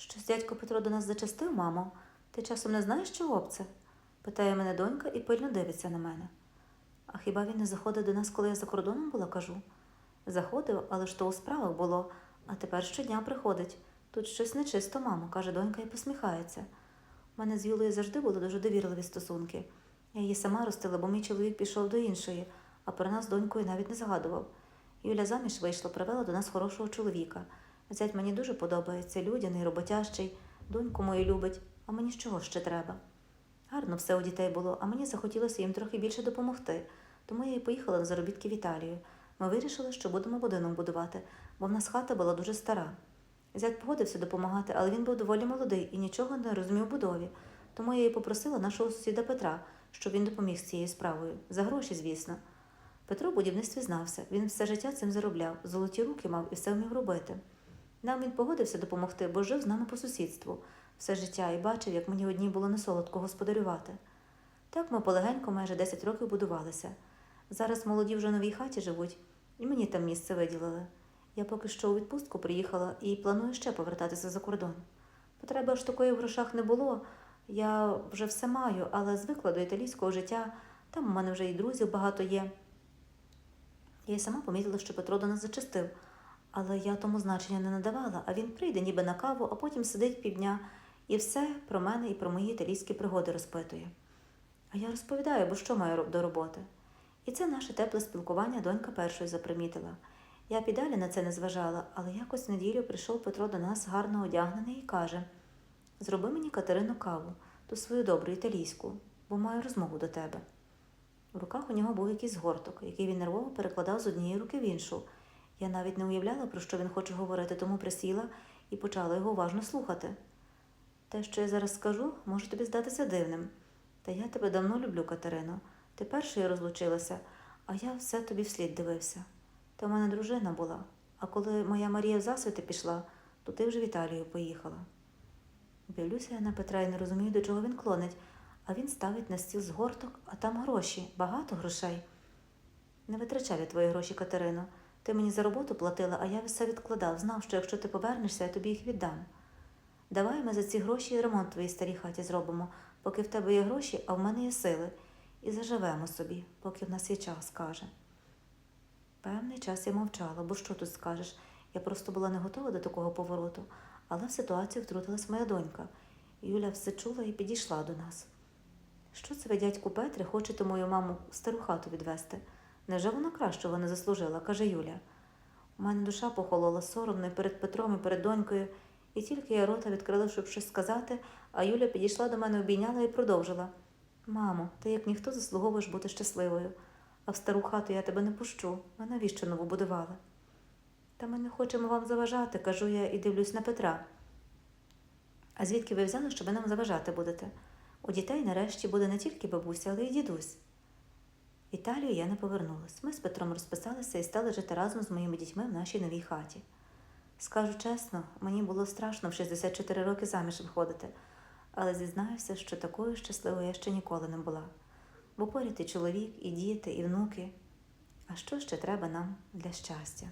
Щось дядько Петро до нас зачастив, мамо. Ти часом не знаєш, чого б це? питає мене донька і пильно дивиться на мене. А хіба він не заходив до нас, коли я за кордоном була, кажу? Заходив, але ж то у справах було, а тепер щодня приходить. Тут щось нечисто, мамо, каже донька і посміхається. У мене з Юлею завжди були дуже довірливі стосунки. Я її сама ростила, бо мій чоловік пішов до іншої, а про нас донькою навіть не згадував. Юля заміж вийшла, привела до нас хорошого чоловіка. Зять мені дуже подобається, людяний, роботящий, доньку мою любить, а мені з чого ще треба? Гарно все у дітей було, а мені захотілося їм трохи більше допомогти, тому я і поїхала на заробітки в Італію. Ми вирішили, що будемо будинок будувати, бо в нас хата була дуже стара. Зять погодився допомагати, але він був доволі молодий і нічого не розумів будові. Тому я і попросила нашого сусіда Петра, щоб він допоміг з цією справою. За гроші, звісно. Петро в будівництві знався, він все життя цим заробляв, золоті руки мав і все вмів робити. Нам він погодився допомогти, бо жив з нами по сусідству все життя і бачив, як мені одній було несолодко господарювати. Так ми полегенько майже 10 років будувалися. Зараз молоді вже в новій хаті живуть, і мені там місце виділили. Я поки що у відпустку приїхала і планую ще повертатися за кордон. Потреби аж такої в грошах не було. Я вже все маю, але звикла до італійського життя. Там у мене вже і друзів багато є. Я й сама помітила, що Петро до нас зачастив, але я тому значення не надавала, а він прийде ніби на каву, а потім сидить півдня і все про мене і про мої італійські пригоди розпитує. А я розповідаю, бо що маю до роботи. І це наше тепле спілкування донька першою запримітила. Я підалі на це не зважала, але якось в неділю прийшов Петро до нас гарно одягнений і каже: Зроби мені Катерину каву, ту свою добру італійську, бо маю розмову до тебе. У руках у нього був якийсь горток, який він нервово перекладав з однієї руки в іншу. Я навіть не уявляла, про що він хоче говорити, тому присіла і почала його уважно слухати. Те, що я зараз скажу, може тобі здатися дивним. Та я тебе давно люблю, Катерино. Ти першою розлучилася, а я все тобі вслід дивився. Та в мене дружина була, а коли моя Марія в засвіти пішла, то ти вже в Італію поїхала. Дивлюся я на Петра і не розумію, до чого він клонить, а він ставить на стіл згорток, а там гроші, багато грошей. Не витрачай я твої гроші, Катерино. Ти мені за роботу платила, а я все відкладав, знав, що якщо ти повернешся, я тобі їх віддам. Давай ми за ці гроші ремонт твоїй старій хаті зробимо, поки в тебе є гроші, а в мене є сили, і заживемо собі, поки в нас є час, каже. Певний час я мовчала, бо що тут скажеш? Я просто була не готова до такого повороту, але в ситуацію втрутилась моя донька. Юля все чула і підійшла до нас. Що це ви, дядьку Петре, хочете мою маму в стару хату відвести? Невже вона кращого не заслужила? каже Юля. У мене душа похолола соромно перед Петром і перед донькою, і тільки я рота відкрила, щоб щось сказати, а Юля підійшла до мене, обійняла і продовжила. Мамо, ти як ніхто заслуговуєш бути щасливою, а в стару хату я тебе не пущу. А навіщо нову будували? Та ми не хочемо вам заважати, кажу я і дивлюсь на Петра. А звідки ви взяли, що ви нам заважати будете? У дітей нарешті буде не тільки бабуся, але й дідусь. В Італію я не повернулась. Ми з Петром розписалися і стали жити разом з моїми дітьми в нашій новій хаті. Скажу чесно, мені було страшно в 64 роки заміж виходити, але зізнаюся, що такою щасливою я ще ніколи не була. Бо поряд і чоловік, і діти, і внуки. А що ще треба нам для щастя?